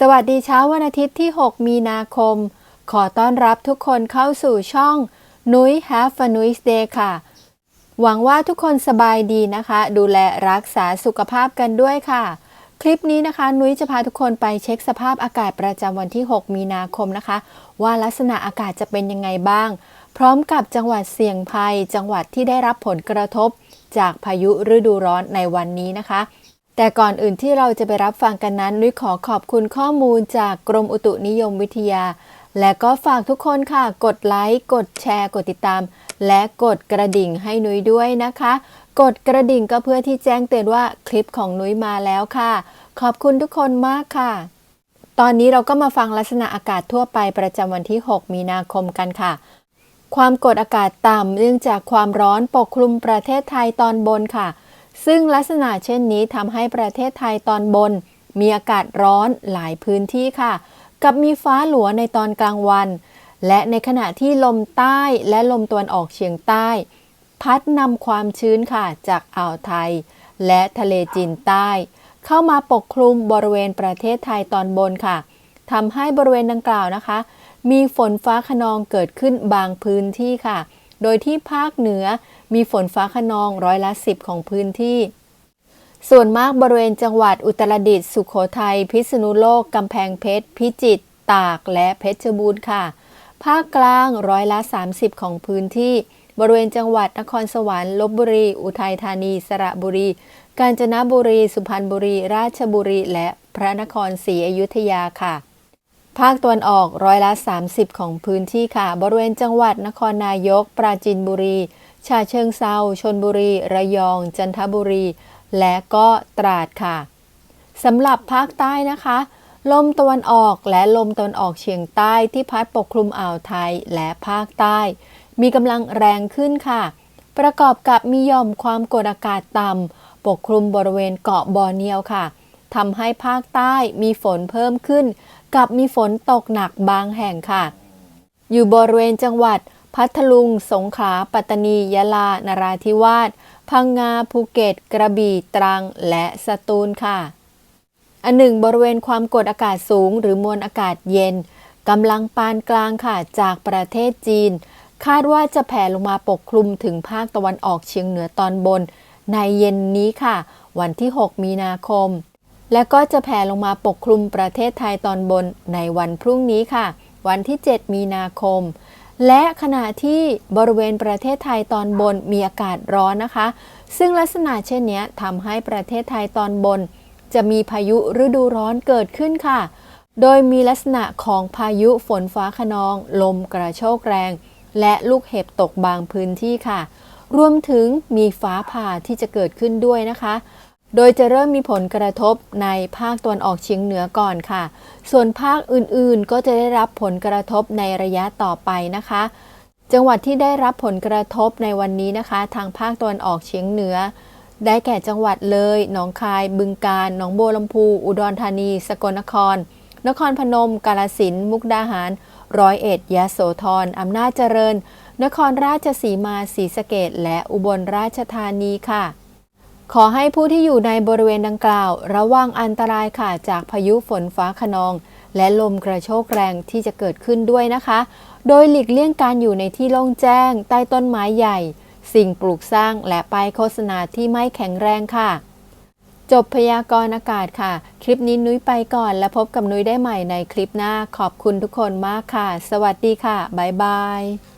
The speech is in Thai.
สวัสดีเช้าวันอาทิตย์ที่ 6 มีนาคม ขอต้อนรับทุกคนเข้าสู่ช่องนุ้ย Have a Nice Day ค่ะ หวังว่าทุกคนสบายดีนะคะ ดูแลรักษาสุขภาพกันด้วยค่ะ คลิปนี้นะคะ นุ้ยจะพาทุกคนไปเช็คสภาพอากาศประจำวันที่ 6 มีนาคมนะคะ ว่าลักษณะอากาศจะเป็นยังไงบ้าง พร้อมกับจังหวัดเสี่ยงภัย จังหวัดที่ได้รับผลกระทบ จากพายุฤดูร้อนในวันนี้นะคะ แต่ก่อนอื่นที่เราจะไปรับฟังกันนั้นนุ้ยขอขอบคุณข้อมูลจากกรมอุตุนิยมวิทยา และก็ฝากทุกคนค่ะ กดไลค์ กดแชร์ กดติดตาม และกดกระดิ่งให้นุ้ยด้วยนะคะ กดกระดิ่งก็เพื่อที่แจ้งเตือนว่าคลิปของนุ้ยมาแล้วค่ะ ขอบคุณทุกคนมากค่ะ ตอนนี้เราก็มาฟังลักษณะอากาศทั่วไปประจำวันที่ 6 มีนาคมกันค่ะความกดอากาศต่ำเนื่องจากความร้อนปกคลุมประเทศไทยตอนบนค่ะ ซึ่งลักษณะเช่นนี้ทำให้ประเทศไทยตอนบน มีอากาศร้อนหลายพื้นที่ค่ะ กับมีฟ้าหลัวในตอนกลางวัน และในขณะที่ลมใต้และลมตะวันออกเฉียงใต้ พัดนำความชื้นค่ะจากอ่าวไทย และทะเลจีนใต้ เข้ามาปกคลุมบริเวณประเทศไทยตอนบนค่ะทำให้บริเวณดังกล่าวนะคะ มีฝนฟ้าขนองเกิดขึ้นบางพื้นที่ค่ะ โดยที่ภาคเหนือมีฝนฟ้าขนองร้อยละสิบของพื้นที่ ส่วนมากบริเวณจังหวัดอุตรดิตถ์สุขโขทัย พิษณุโลก กำแพงเพชร พิจิตร ตาก และเพชรบูรณ์ค่ะ ภาคกลางร้อยละ 30 ของพื้นที่ บริเวณจังหวัดนครสวรรค์ ลบบุรี อุทัยธานี สระบุรี กาญจนบุรี สุพรรณบุรี ราชบุรี และพระนครศรีอยุธยาค่ะ ภาคตะวันออกร้อยละ 30 ของพื้นที่ค่ะ บริเวณจังหวัดนครนายก ปราจีนบุรี ชาเชิงเซาชนบุรี ระยอง จันทบุรี และก็ตราดค่ะสำหรับภาคใต้นะคะ ลมตะวันออกและลมตะวันออกเฉียงใต้ที่พัดปกคลุมอ่าวไทยและภาคใต้ มีกำลังแรงขึ้นค่ะ ประกอบกับมีย่อมความกดอากาศต่ำปกคลุมบริเวณเกาะบอร์เนียวค่ะ ทำให้ภาคใต้มีฝนเพิ่มขึ้น กับมีฝนตกหนักบางแห่งค่ะ อยู่บริเวณจังหวัด พัทลุง สงขลา ปัตตานี ยะลา นราธิวาส พังงา ภูเก็ต กระบี่ ตรัง และสตูลค่ะ อันหนึ่งบริเวณความกดอากาศสูง หรือมวลอากาศเย็นกำลังปานกลางค่ะจากประเทศจีน คาดว่าจะแผ่ลงมาปกคลุมถึงภาคตะวันออกเฉียงเหนือตอนบน ในเย็นนี้ค่ะ วันที่ 6 มีนาคม และก็จะแผ่ลงมาปกคลุมประเทศไทยตอนบนในวันพรุ่งนี้ค่ะ วันที่ 7 มีนาคม และขณะที่บริเวณประเทศไทยตอนบนมีอากาศร้อนนะคะ ซึ่งลักษณะเช่นนี้ทำให้ประเทศไทยตอนบน จะมีพายุฤดูร้อนเกิดขึ้นค่ะ โดยมีลักษณะของพายุฝนฟ้าขนอง ลมกระโชกแรง และลูกเห็บตกบางพื้นที่ค่ะ รวมถึงมีฟ้าผ่าที่จะเกิดขึ้นด้วยนะคะ โดยจะเริ่มมีผลกระทบในภาคตะวันออกเฉียงเหนือก่อนค่ะ ส่วนภาคอื่นๆ ก็จะได้รับผลกระทบในระยะต่อไปนะคะ จังหวัดที่ได้รับผลกระทบในวันนี้นะคะ ทางภาคตะวันออกเฉียงเหนือ ได้แก่จังหวัดเลย หนองคาย บึงกาฬ หนองบัวลำพู อุดรธานี สกลนคร นครพนม กาฬสินธุ์ มุกดาหาร ร้อยเอ็ด ยะโสธร อำนาจเจริญ นครราชสีมา ศรีสะเกดและอุบลราชธานีค่ะ ขอให้ผู้ที่อยู่ในบริเวณดังกล่าว ระวังอันตรายค่ะจากพายุฝนฟ้าขนอง และลมกระโชกแรงที่จะเกิดขึ้นด้วยนะคะ โดยหลีกเลี่ยงการอยู่ในที่โล่งแจ้ง ใต้ต้นไม้ใหญ่ สิ่งปลูกสร้างและป้ายโฆษณาที่ไม่แข็งแรงค่ะ จบพยากรณ์อากาศค่ะ คลิปนี้นุ้ยไปก่อนแล้วพบกับนุ้ยได้ใหม่ในคลิปหน้าขอบคุณทุกคนมากค่ะ สวัสดีค่ะบ๊ายบาย